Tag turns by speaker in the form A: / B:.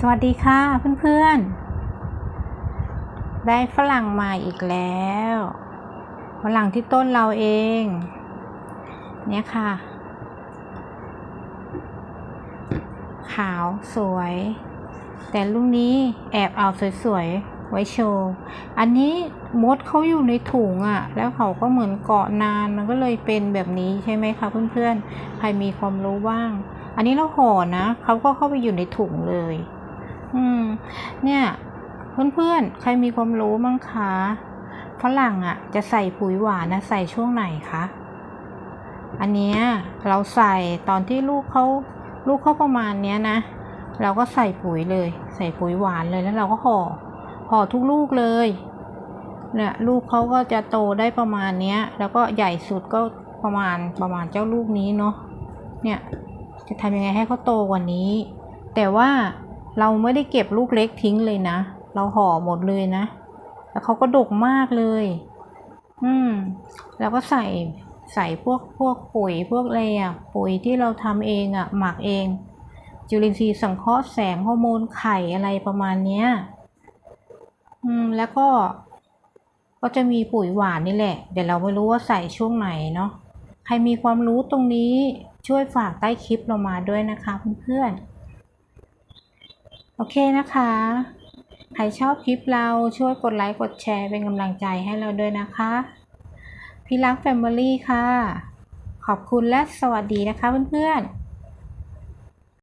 A: สวัสดีค่ะเพื่อนๆ ได้ฝรั่งมาอีกแล้วฝรั่งที่ต้นเราเอง เนี่ยค่ะ ขาวสวย แต่ลูกนี้แอบเอาสวยๆ ไว้โชว์ อันนี้มดเขาอยู่ในถุงอะ่ะ แล้วเขาก็เหมือนเกาะนานมันก็เลยเป็นแบบนี้ใช่ไหมคะเพื่อนๆ ใครมีความรู้บ้าง อันนี้เราห่อนะเขาก็เข้าไปอยู่ในถุงเลย อืม เนี่ย เพื่อนๆ ใครมีความรู้มั้งคะฝรั่งอะ่ะ จะใส่ปุ๋ยหวานนะใส่ช่วงไหนคะอันเนี้ยเราใส่ตอนที่ลูกเขาลูกเขาประมาณเนี้ยนะ เราก็ใส่ปุ๋ยเลย ใส่ปุ๋ยหวานเลยแล้วเราก็ห่อห่อทุกลูกเลยเนี่ยลูกเขาก็จะโตได้ประมาณเนี้ย แล้วก็ใหญ่สุดก็ประมาณประมาณเจ้าลูกนี้เนาะเนี่ยจะทำยังไงให้เขาโตกว่านี้ แต่ว่า เราไม่ได้เก็บลูกเล็กทิ้งเลยนะ เราห่อหมดเลยนะ แล้วเขาก็ดกมากเลย อืม แล้วก็ใส่ใส่พวกพวกปุ๋ยพวกอะไรอะปุ๋ยที่เราทำเองอะหมักเอง จุลินทรีย์สังเคราะห์แสงฮอร์โมนไข่อะไรประมาณเนี้ย อืม แล้วก็ ก็จะมีปุ๋ยหวานนี่แหละ เดี๋ยวเราไม่รู้ว่าใส่ช่วงไหนเนาะ ใครมีความรู้ตรงนี้ช่วยฝากใต้คลิปเรามาด้วยนะคะเพื่อนๆ โอเคนะคะ ใครชอบคลิปเราช่วยกดไลค์กดแชร์เป็นกำลังใจให้เราด้วยนะคะพี่รักแฟมิลี่ค่ะ ขอบคุณและสวัสดีนะคะเพื่อนๆ